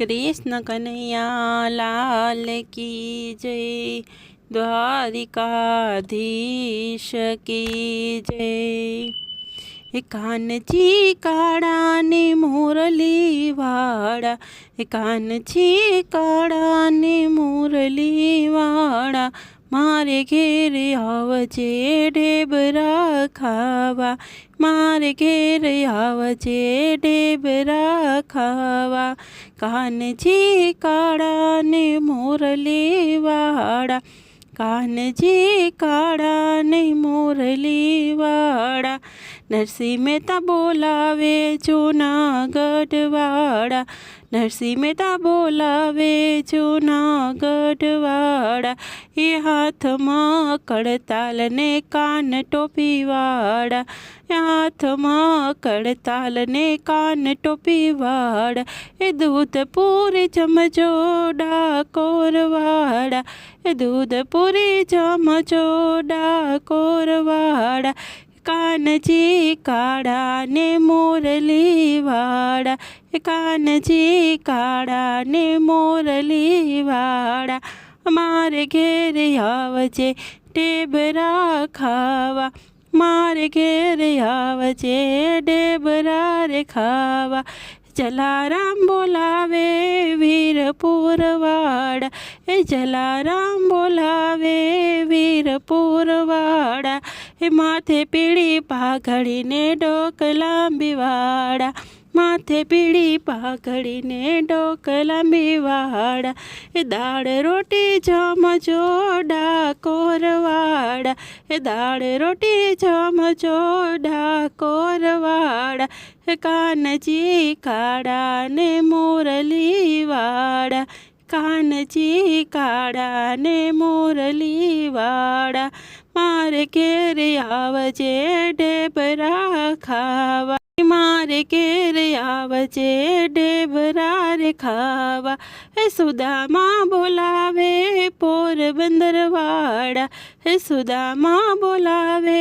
કૃષ્ણ કનૈયા લાલ કી જય, દ્વારિકાધીશ કી જય. એ કાનજી કાળા ને મુરલી વાળા એ કાનજી કાળા ને મુરલી વાળા, મારે ઘેરે આવજે ઢેબરા ખાવા મારે ઘેરે આવજે ઢેબરા ખાવા કાનજી કાળા ને મુરલી વાળા કાનજી કાળા ને મુરલી વાળા નરસિંહ મહેતા બોલાવે જૂનાગઢ વાળા નરસિંહ મહેતા બોલાવે જૂનાગઢ વાળા એ હાથમાં કડતાલ ને કાન ટોપી વાળા એ હાથમાં કડતાલ ને કાન ટોપી વાળા એ દૂધ પૂરી ચમચો ડાકોર વાળા એ દૂધ પૂરી ચમચો ડાકોર વાળા કાનજી કાળા ને મોરલી વાળા. એ કાનજી કાળા ને મોરલી વાળા. મારે ઘેર આવજે ટેબરા ખાવા. મારે ઘેર આવજે ડેબરા રે ખાવા. જલારામ બોલાવે વીરપુરવાડા એ જલારામ બોલાવે વીરપુર માથે પીળી પાઘડીને ડોક લાંબીવાળા. માથે પીળી પાઘડીને ડોક લાંબીવાળા. એ દાળ રોટી જમજો ડાકોરવાળા એ દાળ રોટી જમજો ડાકોરવાળા એ કાનજી કાળા ને મોરલીવાળા. કાનજી કાળા ને મોરલી વાળા મારે ઘેર આવજે ડેબરા ખાવા. મારે ઘેર આવજે ઢેબરા રે ખાવા. હે સુદામાં બોલાવે પોરબંદર વાળા હે સુદામાં બોલાવે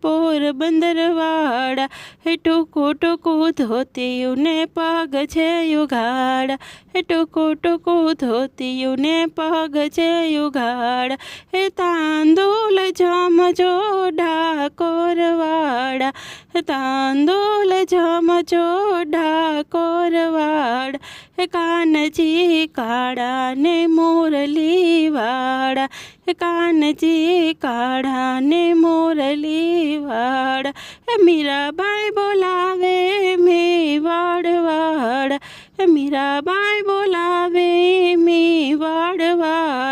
પોરબંદર વાળા હે ટૂંકું ટૂંકું ધોતિયું ને પગ છે યુગાડા હે ટૂંકું ટૂંકું ધોતિયું ને પગ છે યુગાડા હે તાંદુલ જમજો ડાકોર વાળા હે તાંદુલ જમચો ડાકોર વાળા હે કાનજી કાળા ને મોરલી વાળા હે કાનજી કાળા ને મોરલી વાળા. હે મીરાબાઈ બોલાવે મેવાડ વાળા હે મીરાબાઈ બોલાવે મેવાડ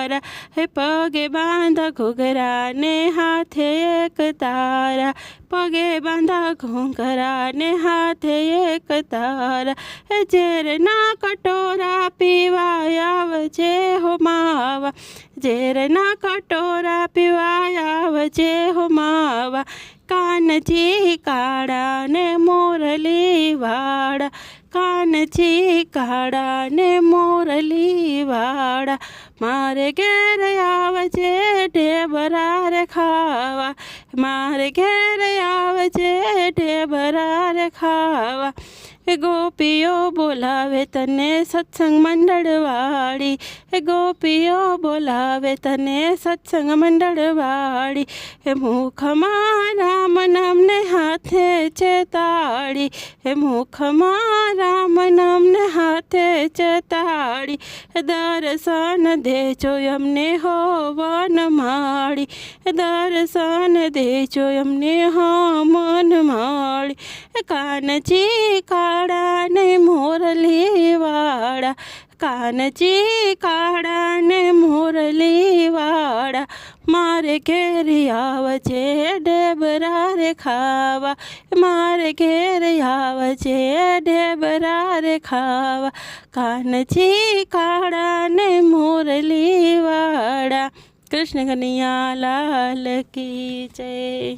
વાળા હે પગે બાંધા ઘૂઘરા ને હાથે એક તારા. પગે બાંધા ઘૂંઘરા ને હાથે એક તારા. હે ઝેરના કટોરા પીવાય આવજે હો માવા. ઝેરના કટોરા પીવાય આવજે હો માવા. કાનજી કાળા ને મોરલી વાળા. કાનજી કાળા ને મોરલી વાળા. મારે ઘેર આવજે ઢેબરા રે ખાવા. મારે ઘેર આવજે ઢેબરા રે ખાવા. એ ગોપીઓ બોલાવે તને સત્સંગ મંડળવાળી. એ ગોપીઓ બોલાવે તને સત્સંગ મંડળવાળી. એ મુખમાં રામ નામને હાથે છે તાળી એ મુખમાં રામ નામને હાથે ચતાડી દર્શન દેજો અમને હો વન માળી દર્શન દેજો અમને હો મન માળી કાનજી કાળા ને મોરલી વાળા કાનજી કાળા ને મોરલી મારે ઘેર છે ડેબરા રે ખાવા. મારે ઘેર છે ડેબરા રે ખાવા. કાનજી કાળા ને મોરલી વાળા કૃષ્ણ કનૈયા લાલ કી જય.